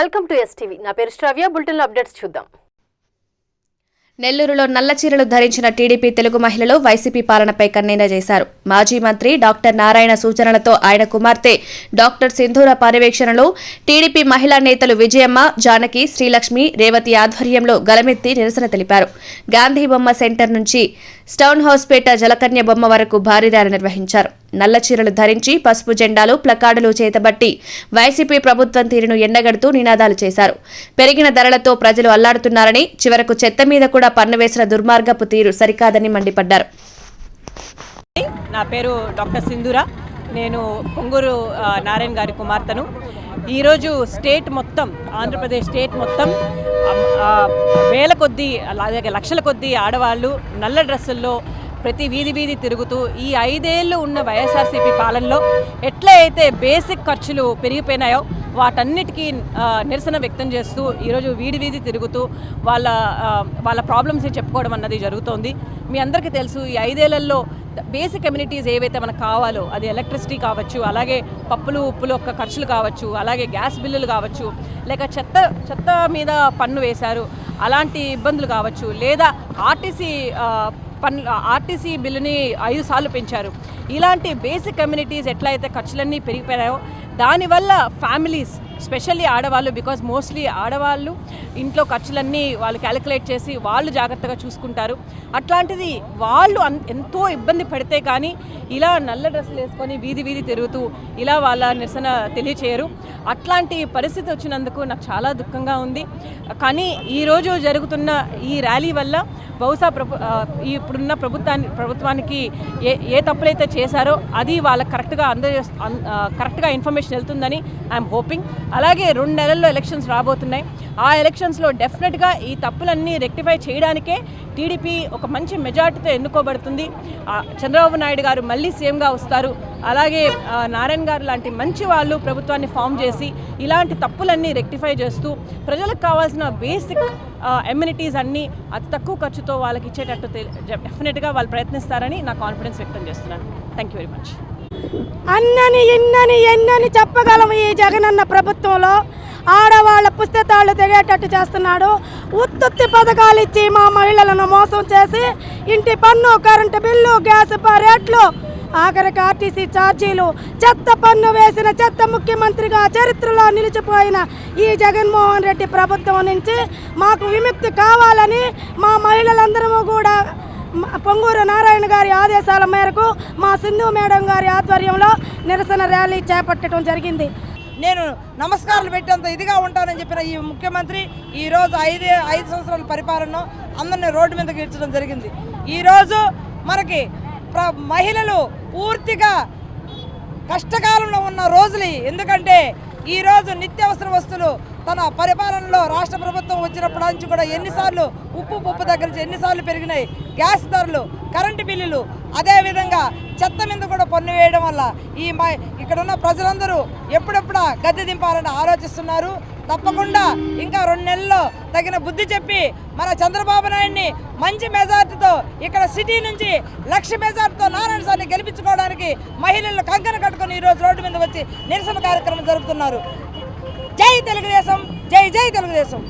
Welcome to STV. నా పేరు శ్రావ్య. Bulletin updates చూద్దాం. నెల్లూరులో నల్ల చీరలు ధరించిన టీడీపీ తెలుగు మహిళలు వైసీపీ పాలనపై కన్నీన చేశారు. మాజీ మంత్రి డాక్టర్ నారాయణ సూచనలతో ఆయన కుమార్తె డాక్టర్ సింధూర పర్యవేక్షణలో టీడీపీ మహిళా నేతలు విజయమ్మ జానకి శ్రీలక్ష్మి రేవతి ఆధ్వర్యంలో గలమెత్తి నిరసన తెలిపారు. గాంధీ బొమ్మ సెంటర్ నుంచి స్టౌన్ హౌస్పేట జలకన్య బొమ్మ వరకు భారీ ర్యాలీ నిర్వహించారు. నల్ల చీరలు ధరించి పసుపు జెండాలు ప్లకార్డులు చేతబట్టి వైసీపీ ప్రభుత్వం తీరును ఎండగడుతూ నినాదాలు చేశారు. పెరిగిన ధరలతో ప్రజలు అల్లాడుతున్నారని చివరకు చెత్త మీద కూడా పన్ను వేసిన దుర్మార్గపు తీరు సరికాదని మండిపడ్డారు. నా పేరు డాక్టర్ సింధురా. నేను పొంగూరు నారాయణ గారి కుమార్తెను. ఈరోజు స్టేట్ మొత్తం ఆంధ్రప్రదేశ్ స్టేట్ మొత్తం వేల కొద్దీ అలాగే లక్షల కొద్దీ ఆడవాళ్ళు నల్ల డ్రెస్సుల్లో ప్రతి వీధి వీధి తిరుగుతూ ఈ ఐదేళ్ళు ఉన్న వైఎస్ఆర్సీపీ పాలనలో ఎట్లా అయితే బేసిక్ ఖర్చులు పెరిగిపోయినాయో వాటన్నిటికీ నిరసన వ్యక్తం చేస్తూ ఈరోజు వీధి వీధి తిరుగుతూ వాళ్ళ వాళ్ళ ప్రాబ్లమ్స్ని చెప్పుకోవడం అన్నది జరుగుతోంది. మీ అందరికీ తెలుసు ఈ ఐదేళ్ళలో బేసిక్ కమ్యూనిటీస్ ఏవైతే మనకు కావాలో అది ఎలక్ట్రిసిటీ కావచ్చు అలాగే పప్పులు ఉప్పులు యొక్క ఖర్చులు కావచ్చు అలాగే గ్యాస్ బిల్లులు కావచ్చు లేక చెత్త చెత్త మీద పన్ను వేశారు అలాంటి ఇబ్బందులు కావచ్చు లేదా ఆర్టీసీ పన్ను ఆర్టీసీ బిల్లుని ఐదు సార్లు పెంచారు. ఇలాంటి బేసిక్ కమ్యూనిటీస్ ఎట్లయితే ఖర్చులన్నీ పెరిగిపోయాయో దానివల్ల ఫ్యామిలీస్ స్పెషల్లీ ఆడవాళ్ళు బికాజ్ మోస్ట్లీ ఆడవాళ్ళు ఇంట్లో ఖర్చులన్నీ వాళ్ళు క్యాలిక్యులేట్ చేసి వాళ్ళు జాగ్రత్తగా చూసుకుంటారు. అట్లాంటిది వాళ్ళు అన్- ఎంతో ఇబ్బంది పడితే కానీ ఇలా నల్ల డ్రెస్సులు వేసుకొని వీధి వీధి తిరుగుతూ ఇలా వాళ్ళ నిరసన తెలియచేయరు. అట్లాంటి పరిస్థితి వచ్చినందుకు నాకు చాలా దుఃఖంగా ఉంది. కానీ ఈరోజు జరుగుతున్న ఈ ర్యాలీ వల్ల బహుశా ప్రభు ఇప్పుడున్న ప్రభుత్వాన్ని ప్రభుత్వానికి ఏ ఏ తప్పులైతే చేశారో అది వాళ్ళకి కరెక్ట్గా అందజే కరెక్ట్గా ఇన్ఫర్మేషన్ వెళ్తుందని ఐఎమ్ హోపింగ్. అలాగే రెండు నెలల్లో ఎలక్షన్స్ రాబోతున్నాయి. ఆ ఎలక్షన్స్లో డెఫినెట్గా ఈ తప్పులన్నీ రెక్టిఫై చేయడానికే టీడీపీ ఒక మంచి మెజార్టీతో ఎన్నుకోబడుతుంది. చంద్రబాబు నాయుడు గారు మళ్ళీ సీఎంగా వస్తారు. అలాగే నారాయణ గారు లాంటి మంచి వాళ్ళు ప్రభుత్వాన్ని ఫామ్ చేసి ఇలాంటి తప్పులన్నీ రెక్టిఫై చేస్తూ ప్రజలకు కావాల్సిన బేసిక్ ఎమ్యూనిటీస్ అన్నీ అతి తక్కువ ఖర్చుతో వాళ్ళకి ఇచ్చేటట్టు డెఫినెట్గా వాళ్ళు ప్రయత్నిస్తారని నా కాన్ఫిడెన్స్ వ్యక్తం చేస్తున్నాను. Thank you very much. అన్నని ఇన్నని ఎన్నని చెప్పగలము ఈ జగనన్న ప్రభుత్వంలో? ఆడవాళ్ళ పుస్తకాలు తెగేటట్టు చేస్తున్నాడు. ఉత్తుత్తి పథకాలు ఇచ్చి మా మహిళలను మోసం చేసి ఇంటి పన్ను కరెంటు బిల్లు గ్యాస్ రేట్లు ఆఖరికి ఆర్టీసీ ఛార్జీలు చెత్త పన్ను వేసిన చెత్త ముఖ్యమంత్రిగా చరిత్రలో నిలిచిపోయిన ఈ జగన్మోహన్ రెడ్డి ప్రభుత్వం నుంచి మాకు విముక్తి కావాలని మా మహిళలందరము కూడా పొంగూరు నారాయణ గారి ఆదేశాల మేరకు మా సింధు మేడం గారి ఆధ్వర్యంలో నిరసన ర్యాలీ చేపట్టడం జరిగింది. నేను నమస్కారాలు పెట్టేంత ఇదిగా ఉంటానని చెప్పిన ఈ ముఖ్యమంత్రి ఈరోజు ఐదే ఐదు సంవత్సరాల పరిపాలన అందరినీ రోడ్డు మీదకి ఇచ్చడం జరిగింది. ఈరోజు మనకి ప్ర మహిళలు పూర్తిగా కష్టకాలంలో ఉన్న రోజులు ఎందుకంటే ఈరోజు నిత్యావసర వస్తువులు తన పరిపాలనలో రాష్ట్ర ప్రభుత్వం వచ్చినప్పటి నుంచి కూడా ఎన్నిసార్లు ఉప్పు పప్పు దగ్గర నుంచి ఎన్నిసార్లు పెరిగినాయి. గ్యాస్ ధరలు కరెంటు బిల్లులు అదేవిధంగా చెత్త మీద కూడా పన్ను వేయడం వల్ల ఈ మా ఇక్కడ ఉన్న ప్రజలందరూ ఎప్పుడెప్పుడా గద్దె దింపాలని ఆలోచిస్తున్నారు. తప్పకుండా ఇంకా రెండు నెలల్లో తగిన బుద్ధి చెప్పి మన చంద్రబాబు నాయుడిని మంచి మెజార్టీతో ఇక్కడ సిటీ నుంచి లక్ష మెజార్టీతో నారాయణ సార్ని గెలిపించుకోవడానికి మహిళలు కంకణ కట్టుకొని ఈరోజు రోడ్డు మీద వచ్చి నిరసన కార్యక్రమం జరుపుతున్నారు. జై తెలుగుదేశం జై జై తెలుగుదేశం.